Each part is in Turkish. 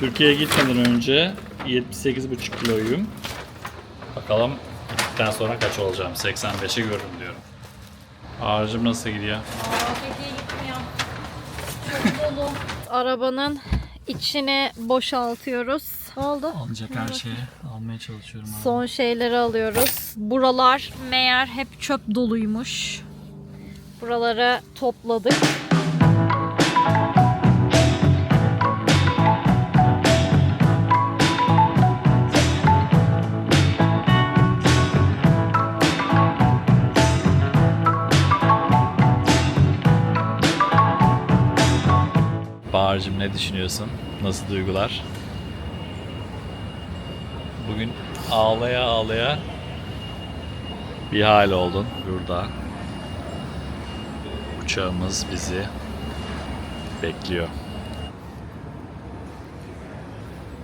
Türkiye'ye gitmeden önce 78,5 kiloyum. Bakalım gittikten sonra kaç olacağım? 85'e görürüm diyorum. Ağacım nasıl gidiyor? Çok dolu. Arabanın içine boşaltıyoruz. Ne oldu? Alacak her şeyi almaya çalışıyorum. abi. Son şeyleri alıyoruz. Buralar meğer hep çöp doluymuş. Buraları topladık. Bahar'cığım ne düşünüyorsun? Nasıl duygular? Bugün ağlaya ağlaya bir hal oldun burada. Uçağımız bizi bekliyor.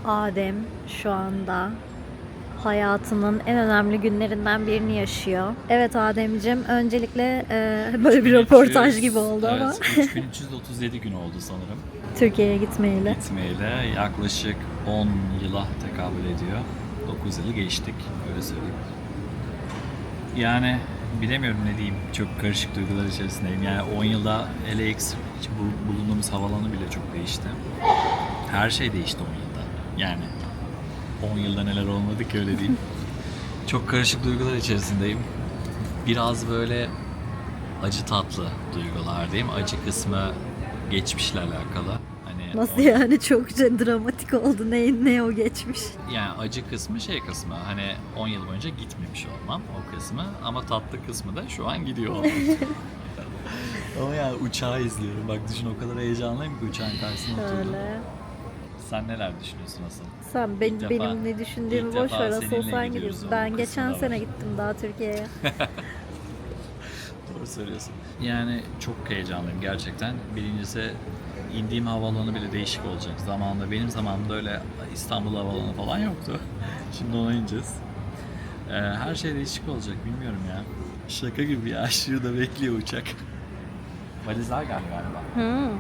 Adem şu anda hayatının en önemli günlerinden birini yaşıyor. Evet Ademcim öncelikle e, böyle bir röportaj gibi oldu ama Evet, 3337 gün oldu sanırım. Türkiye'ye gitmeyle. Gitmeyle yaklaşık 10 yıla tekabül ediyor. 9 yılı geçtik öyle söyleyeyim. Yani bilemiyorum ne diyeyim. Çok karışık duygular içerisindeyim. Yani 10 yılda LAX bu- bulunduğumuz havalanı bile çok değişti. Her şey değişti 10 yılda. Yani 10 yılda neler olmadı ki öyle diyeyim. çok karışık duygular içerisindeyim. Biraz böyle acı tatlı duygulardayım. Acı kısmı geçmişle alakalı. Hani Nasıl o- yani çok şey dramatik oldu. Ne, ne o geçmiş? yani acı kısmı şey kısmı hani 10 yıl boyunca gitmemiş olmam o kısmı ama tatlı kısmı da şu an gidiyor olmam. ama yani uçağı izliyorum. Bak düşün o kadar heyecanlıyım ki uçağın karşısına oturdum. Öyle. Sen neler düşünüyorsun asıl? Sen ben, defa- benim ne düşündüğümü boş ver. Asıl sen gidiyoruz gidiyorsun. Ben geçen var. sene gittim daha Türkiye'ye. Doğru söylüyorsun. Yani çok heyecanlıyım gerçekten. Birincisi indiğim havaalanı bile değişik olacak. Zamanında benim zamanımda öyle İstanbul havaalanı falan yoktu. Şimdi ona ineceğiz. Ee, her şey değişik olacak bilmiyorum ya. Şaka gibi ya şurada bekliyor uçak. Valizler geldi galiba. Hı.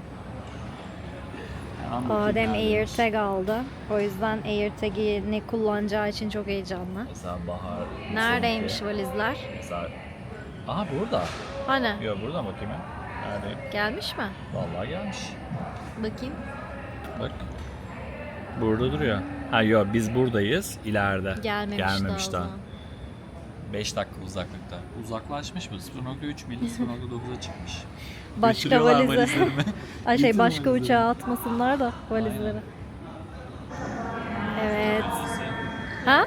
Adem. AirTag aldı. O yüzden AirTag'ini kullanacağı için çok heyecanlı. Mesela Bahar. Neredeymiş Sonraki- valizler? Mesela... Aha burada. Hani? Yok burada bakayım ya. Neredeyim? Gelmiş mi? Vallahi gelmiş. Bakayım. Bak. Burada duruyor. Ha yok biz buradayız ileride. Gelmemiş, Gelmemiş daha. daha. Zaman. 5 dakika uzaklıkta. Uzaklaşmış mı? 0.3 miydi? 0.9'a çıkmış. Başka Götürüyorlar valize. valizlerimi. Ay şey Getir başka valizleri. uçağa atmasınlar da valizleri. Evet. Ha?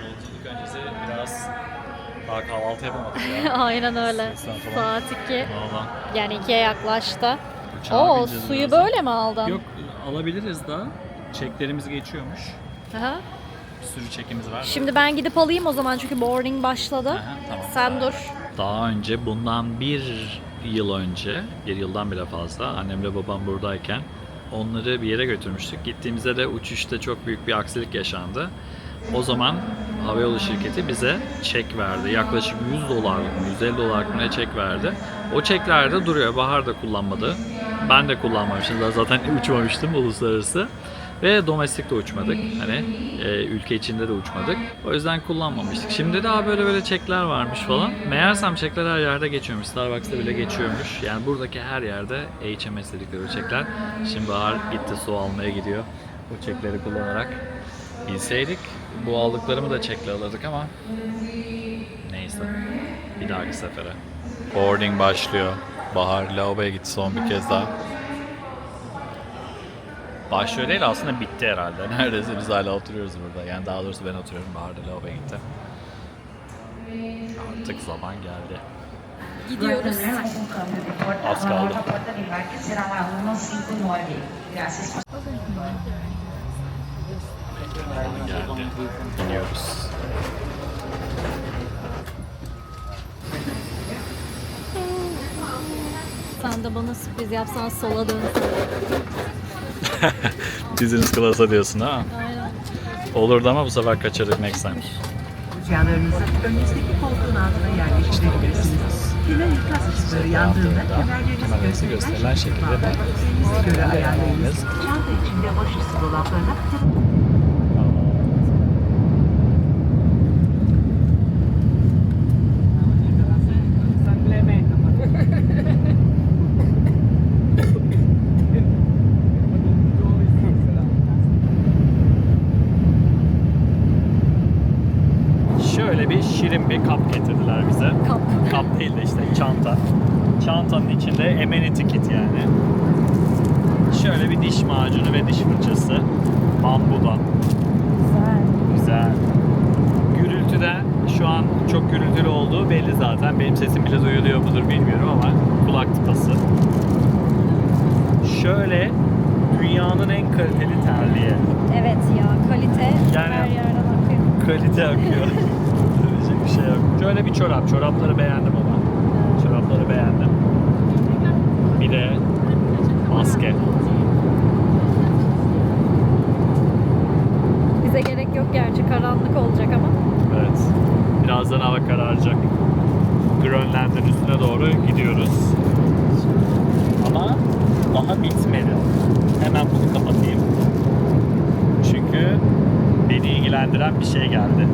Yolculuk öncesi biraz daha kahvaltı yapamadık ya. Aynen öyle. Stresten falan. Saat 2. Valla. Yani 2'ye yaklaştı. Uçağa Oo bineceğiz suyu birazdan. böyle mi aldın? Yok alabiliriz daha. Çeklerimiz geçiyormuş. Aha. Bir sürü çekimiz var. Şimdi ben gidip alayım o zaman çünkü boarding başladı. Aha, tamam. Sen dur. Daha önce bundan bir yıl önce, bir yıldan bile fazla annemle babam buradayken onları bir yere götürmüştük. Gittiğimizde de uçuşta çok büyük bir aksilik yaşandı. O zaman havayolu şirketi bize çek verdi. Yaklaşık 100 dolar, 150 dolar ne çek verdi. O çekler de duruyor. Bahar da kullanmadı. Ben de kullanmamıştım. Daha Zaten uçmamıştım uluslararası. Ve domestik de uçmadık. Hani e, ülke içinde de uçmadık. O yüzden kullanmamıştık. Şimdi daha böyle böyle çekler varmış falan. Meğersem çekler her yerde geçiyormuş. Starbucks'ta bile geçiyormuş. Yani buradaki her yerde HMS dedikleri çekler. Şimdi Bahar gitti su almaya gidiyor. O çekleri kullanarak. Bilseydik bu aldıklarımı da çekle alırdık ama neyse. Bir dahaki sefere. Boarding başlıyor. Bahar lavaboya gitti son bir kez daha. Başlıyor değil aslında bitti herhalde. Neredeyse biz hala oturuyoruz burada. Yani daha doğrusu ben oturuyorum. Bahar da lavaboya gitti. Artık zaman geldi. Gidiyoruz. Az kaldı. A porta de embarque será a 159. Graças. Geldi. İniyoruz. Sen de bana sürpriz yapsan sola dön. Business class'a diyorsun ha? Aynen. Olurdu ama bu sefer kaçırdık next time. Önünüzdeki koltuğun altına yerleştirebilirsiniz. Makine ikaz ışıkları yandığında kemerlerinizi gösterilen şekilde de göre ayarlayınız. ayarlayınız. Çanta içinde başüstü dolaplarına Şöyle bir şirin bir kap getirdiler bize. Kap. Kap değil de işte çanta. Çantanın içinde amenity kit yani. Şöyle bir diş macunu ve diş fırçası. Bambudan. Güzel. Güzel. Gürültüden şu an çok gürültülü olduğu belli zaten. Benim sesim bile duyuluyor mudur bilmiyorum ama kulak tıpası. Şöyle dünyanın en kaliteli terliği. Evet ya kalite Yani- her yerden akıyor. Kalite akıyor. Bir şey yok. Şöyle bir çorap. Çorapları beğendim ama. Çorapları beğendim. Bir de maske. Bize gerek yok gerçi karanlık olacak ama. Evet. Birazdan hava kararacak. Grönland'ın üstüne doğru gidiyoruz. Ama daha bitmedi. Hemen bunu kapatayım. Çünkü beni ilgilendiren bir şey geldi.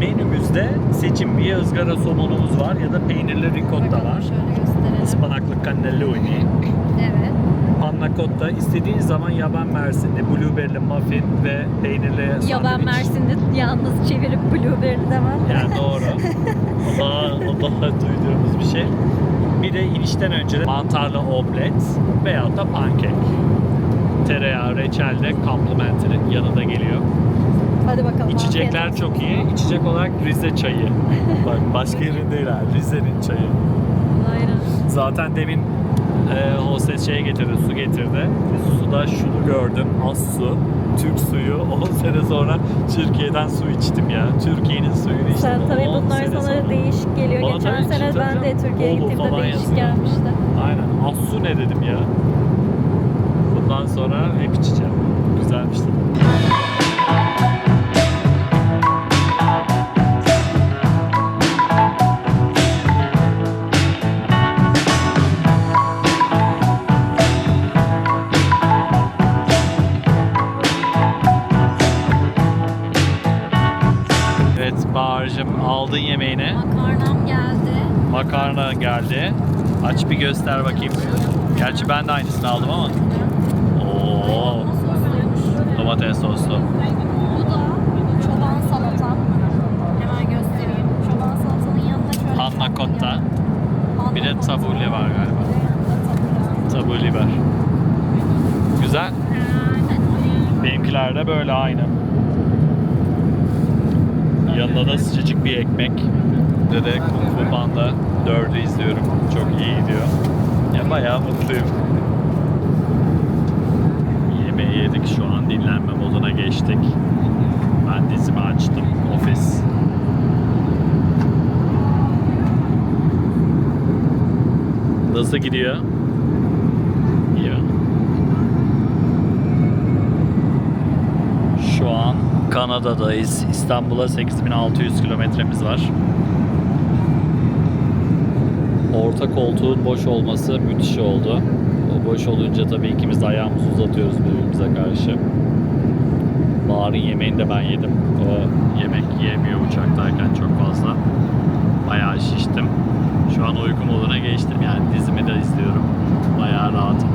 Menümüzde seçim bir ızgara somonumuz var ya da peynirli ricotta Bakalım var. şöyle gösterelim. Ispanaklı cannelloni. Evet. Panna cotta istediğin zaman yaban mersinli, blueberry'li muffin ve peynirli sandviç. Mersin'i yalnız çevirip blueberry demem. Yani doğru. o daha, o daha duyduğumuz bir şey. Bir de inişten önce de mantarlı omlet veyahut da pankek. Tereyağı, reçel de complimentary yanında geliyor. Hadi bakalım. İçecekler çok iyi. İçecek olarak Rize çayı. Bak başka yerin değil ha. Rize'nin çayı. Aynen. Zaten demin e, hostes şey getirdi, su getirdi. Suda şunu gördüm, az su. Türk suyu. 10 sene sonra Türkiye'den su içtim ya. Türkiye'nin suyunu içtim. Sen tabii 10 bunlar sana sonra. değişik geliyor. Bana Geçen sene ben de. Türkiye'ye gittiğimde değişik yazıyor. gelmişti. Aynen. Az su ne dedim ya. Bundan sonra hep içeceğim. Güzelmiş tadı. Göster bakayım. Gerçi ben de aynısını aldım ama. Oo, domates soslu. Bu da çoban salatam. Hemen göstereyim. Çoban salatanın yanında şöyle... Panna cotta. Panna Bir de tabule var galiba. Tabule biber. Güzel. Benimkiler de böyle aynı. Yanında da sıcacık bir ekmek. Bir de Kung Fu Panda 4'ü izliyorum. Çok iyi gidiyor. Ya bayağı mutluyum. Yemeği yedik şu an dinlenme moduna geçtik. Ben dizimi açtım. Ofis. Nasıl gidiyor? İyi. Şu an Kanada'dayız. İstanbul'a 8600 kilometremiz var. Orta koltuğun boş olması müthiş oldu. O boş olunca tabii ikimiz de ayağımızı uzatıyoruz birbirimize karşı. Bahar'ın yemeğini de ben yedim. O yemek yiyemiyor uçaktayken çok fazla. Bayağı şiştim. Şu an uyku moduna geçtim yani dizimi de izliyorum. Bayağı rahatım.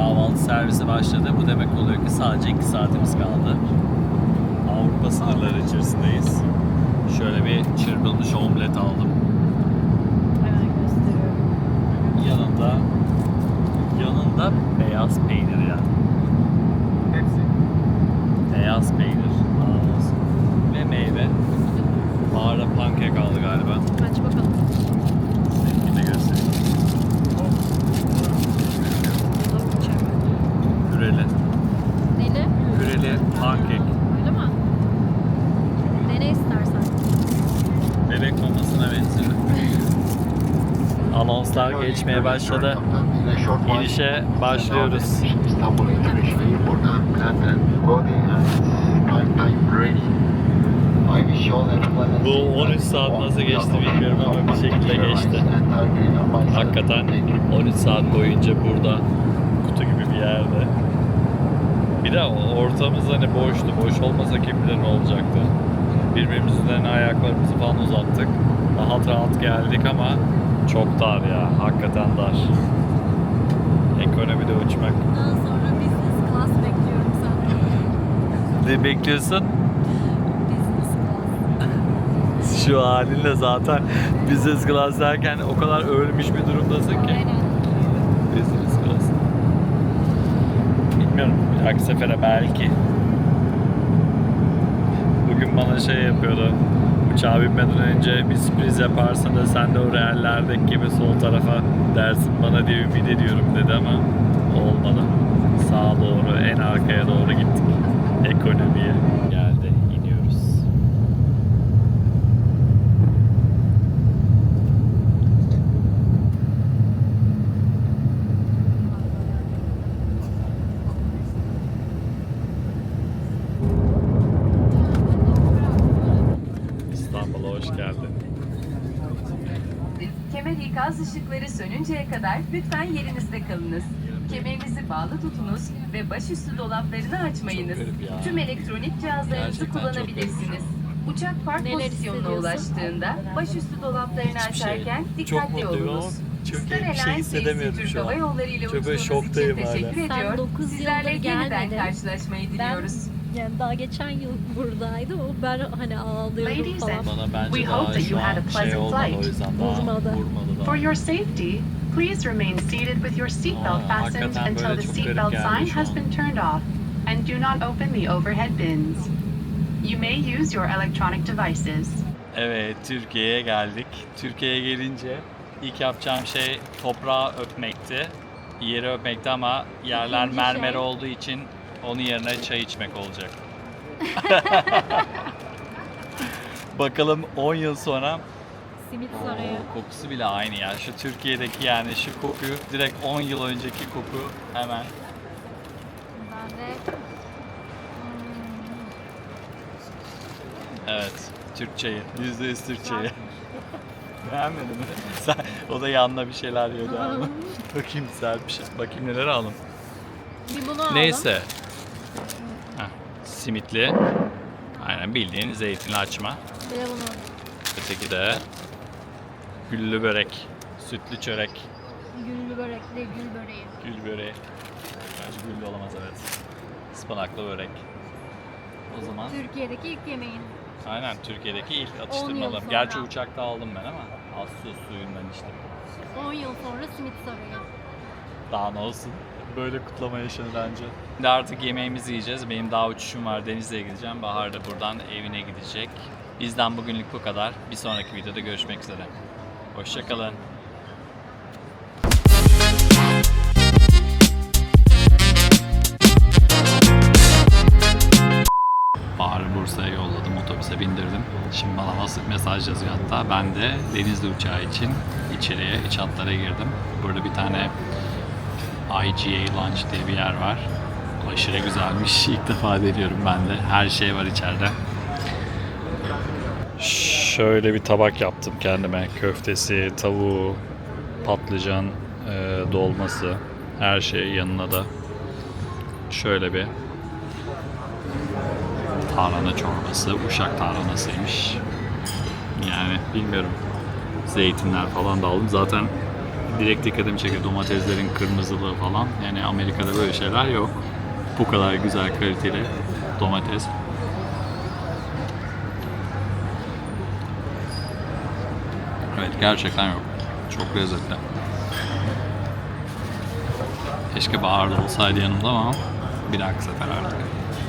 Kahvaltı servisi başladı. Bu demek oluyor ki sadece 2 saatimiz kaldı. Avrupa sınırları içerisindeyiz. Şöyle bir çırpılmış omlet aldım. Hemen gösteriyorum. Yanında yanında beyaz peynir yani. Hepsi. Beyaz peynir. Aa, olsun. Ve meyve. Bahar'da pankek aldı galiba. Aç bakalım. Geçmeye başladı. İnişe başlıyoruz. Pleasant Bu 13 saat nasıl geçti bilmiyorum ama bir şekilde geçti. Hakikaten 13 saat boyunca burada kutu gibi bir yerde. Bir de ortamız hani boştu. Boş olmasa kim bilir ne olacaktı. Birbirimizin ayaklarımızı falan uzattık. Rahat rahat geldik ama çok dar ya. Hakikaten dar. Ekonomide uçmak. Daha sonra business class bekliyorum senden. Ne bekliyorsun? Business class. Şu halinle zaten business class derken o kadar ölmüş bir durumdasın ki. Aynen. Business class. Bilmiyorum. Bir dahaki sefere belki. Bugün bana şey yapıyordu. Uçağa binmeden önce bir sürpriz yaparsın da sen de o reallerdeki gibi sol tarafa dersin bana diye ümit ediyorum dedi ama olmadı. Sağa doğru, en arkaya doğru gittik. Ekonomiye. Geldi, iniyoruz. İstanbul'a hoş geldin. İkaz ışıkları sönünceye kadar lütfen yerinizde kalınız. Kemerinizi bağlı tutunuz ve başüstü dolaplarını açmayınız. Tüm elektronik cihazlarınızı Gerçekten kullanabilirsiniz. Uçak park Neler pozisyonuna ulaştığında başüstü dolaplarını Hiçbir şey. açarken Çok dikkatli mutluyum ama olunuz. çok Star iyi bir şey Alliance hissedemiyorum Türk şu Hava an. Yolları ile Çok böyle uçtuğunuz şoktayım hala. teşekkür Sen ediyor. dokuz Sizlerle yıldır yeniden gelmedin. karşılaşmayı Ben diliyoruz. Yani daha geçen yıl buradaydı. O ben hani ağlıyorum Ladies falan. and Bana bence We daha hope that şu you had an a şey pleasant olmadı o flight. yüzden daha Vurmadı. vurmadı daha. For your safety, please remain seated with your seatbelt Aa, fastened hakikaten until böyle the çok garip seatbelt geldi sign şu has an. been turned off, and do not open the overhead bins. You may use your electronic devices. Evet Türkiye'ye geldik. Türkiye'ye gelince ilk yapacağım şey toprağı öpmekti. Yeri öpmekti ama yerler İkinci mermer şey? olduğu için onun yerine çay içmek olacak. Bakalım 10 yıl sonra Simit sarayı. Oo, kokusu bile aynı ya. Şu Türkiye'deki yani şu kokuyu direkt 10 yıl önceki koku hemen. Ben de Evet. Türkçeyi. %100 Türkçeyi. Beğenmedin mi? Sen, o da yanına bir şeyler yiyordu ama. Bakayım güzel bir şey. Bakayım neler aldım. bir bunu aldım. Neyse. Simitli. Aynen bildiğin zeytinli açma. Bir de bunu. Öteki de güllü börek. Sütlü çörek. Güllü börekli gül böreği. Gül böreği. Gerçi güllü olamaz evet. Ispanaklı börek. O zaman Türkiye'deki ilk yemeğin. aynen Türkiye'deki ilk yıl atıştırmalarım. sonra. Gerçi uçakta aldım ben ama az su suyundan içtim. 10 yıl sonra simit sarayı. Daha ne olsun. Böyle kutlama yaşanır bence. Şimdi artık yemeğimizi yiyeceğiz. Benim daha uçuşum var. Denizli'ye gideceğim. Bahar da buradan evine gidecek. Bizden bugünlük bu kadar. Bir sonraki videoda görüşmek üzere. Hoşçakalın. Bahar'ı Bursa'ya yolladım, otobüse bindirdim. Şimdi bana nasıl mesaj yazıyor hatta. Ben de Denizli uçağı için içeriye, iç hatlara girdim. Burada bir tane IGA Lunch diye bir yer var. Aşırı güzelmiş. İlk defa deniyorum ben de. Her şey var içeride. Şöyle bir tabak yaptım kendime. Köftesi, tavuğu, patlıcan, e, dolması, her şey yanına da şöyle bir tarhana çorbası, uşak tarhanasıymış. Yani bilmiyorum. Zeytinler falan da aldım. Zaten direkt dikkatimi çekiyor domateslerin kırmızılığı falan. Yani Amerika'da böyle şeyler yok. Bu kadar güzel kaliteli domates. Evet gerçekten yok. Çok lezzetli. Keşke baharda olsaydı yanımda ama bir dahaki sefer artık.